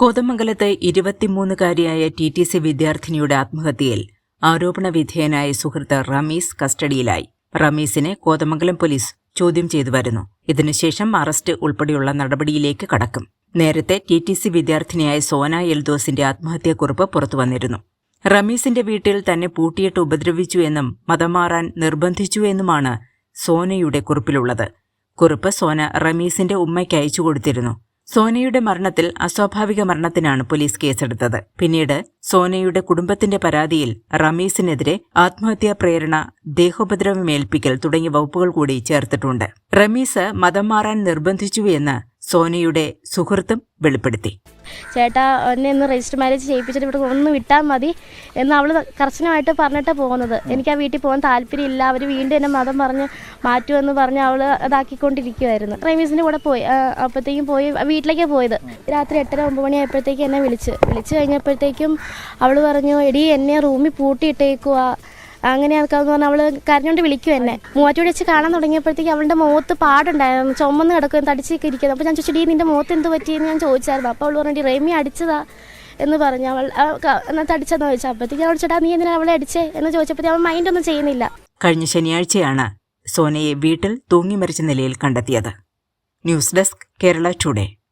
കോതമംഗലത്ത് ഇരുപത്തിമൂന്നുകാരിയായ T T C വിദ്യാർത്ഥിനിയുടെ ആത്മഹത്യയിൽ ആരോപണ വിധേയനായ സുഹൃത്ത് റമീസ് കസ്റ്റഡിയിലായി. റമീസിനെ കോതമംഗലം പോലീസ് ചോദ്യം ചെയ്തു വരുന്നു. ഇതിനുശേഷം അറസ്റ്റ് ഉൾപ്പെടെയുള്ള നടപടിയിലേക്ക് കടക്കും. നേരത്തെ ടി ടി സി വിദ്യാർത്ഥിനിയായ സോന എൽദോസിന്റെ ആത്മഹത്യാക്കുറിപ്പ് പുറത്തുവന്നിരുന്നു റമീസിന്റെ വീട്ടിൽ തന്നെ പൂട്ടിയിട്ട് ഉപദ്രവിച്ചു എന്നും മതം മാറാൻ നിർബന്ധിച്ചു എന്നുമാണ് സോനയുടെ കുറിപ്പിലുള്ളത്. കുറിപ്പ് സോന റമീസിന്റെ ഉമ്മയ്ക്ക് അയച്ചു കൊടുത്തിരുന്നു. സോനയുടെ മരണത്തിൽ അസ്വാഭാവിക മരണത്തിനാണ് പോലീസ് കേസെടുത്തത്. പിന്നീട് സോനയുടെ കുടുംബത്തിന്റെ പരാതിയിൽ റമീസിനെതിരെ ആത്മഹത്യാ പ്രേരണ ദേഹോപദ്രവമേൽപ്പിക്കൽ തുടങ്ങിയ വകുപ്പുകൾ കൂടി ചേർത്തിട്ടുണ്ട്. റമീസ് മതം മാറാൻ നിർബന്ധിച്ചു എന്ന് സോനയുടെ സുഹൃത്തും വെളിപ്പെടുത്തി. ചേട്ടാ എന്നെ ഒന്ന് രജിസ്റ്റർ മാരേജ് ചെയ്യിപ്പിച്ചിട്ട് ഇവിടെ ഒന്ന് വിട്ടാൽ മതി എന്ന് അവൾ കർശനമായിട്ട് പറഞ്ഞിട്ട് പോകുന്നത്. എനിക്ക് ആ വീട്ടിൽ പോകാൻ താല്പര്യമില്ല. അവർ വീണ്ടും എന്നെ മതം പറഞ്ഞ് മാറ്റുമെന്ന് പറഞ്ഞ് അവൾ അതാക്കിക്കൊണ്ടിരിക്കുമായിരുന്നു റമീസിന്റെ കൂടെ പോയി. അപ്പോഴത്തേക്കും പോയി വീട്ടിലേക്കാണ് പോയത്. രാത്രി എട്ടര ഒമ്പത് മണി ആയപ്പോഴത്തേക്കും എന്നെ വിളിച്ച്. വിളിച്ചു കഴിഞ്ഞപ്പോഴത്തേക്കും അവൾ പറഞ്ഞു എടി എന്നെ റൂമിൽ പൂട്ടിയിട്ടേക്കുവാ. അങ്ങനെ ആൾക്കാന്ന് പറഞ്ഞാൽ അവൾ കരഞ്ഞോണ്ട് വിളിക്കും എന്നെ. മൂവാറ്റോട് വെച്ച് കാണാൻ തുടങ്ങിയപ്പോഴത്തേക്ക് അവളുടെ മുഖത്ത് പാടുണ്ടായിരുന്നു. ചുമന്ന് കിടക്കും തടിച്ചൊക്കെ ഇരിക്കുന്നത് അപ്പോൾ ഞാൻ ചോദിച്ചു "ഡീ, നിന്റെ മുഖത്ത് എന്ത് പറ്റിയെന്ന് ഞാൻ ചോദിച്ചായിരുന്നു. അപ്പോൾ അവൾ പറഞ്ഞു റേമി അടിച്ചതാ. എന്ന് പറഞ്ഞു. അവൾ ആ, ക- എന്നാ തടിച്ചെന്ന് ചോദിച്ചു. അപ്പോഴത്തേക്ക് അവൾ ചേട്ടാ നീ എന്തിനാ അവളെ അടിച്ചേ? എന്ന് ചോദിച്ചപ്പോഴത്തേക്ക് അവൾ മൈൻഡ് ഒന്നും ചെയ്യുന്നില്ല. കഴിഞ്ഞ ശനിയാഴ്ചയാണ് സോനയെ വീട്ടിൽ തൂങ്ങിമരിച്ച നിലയിൽ കണ്ടെത്തിയത്. News desk Kerala today.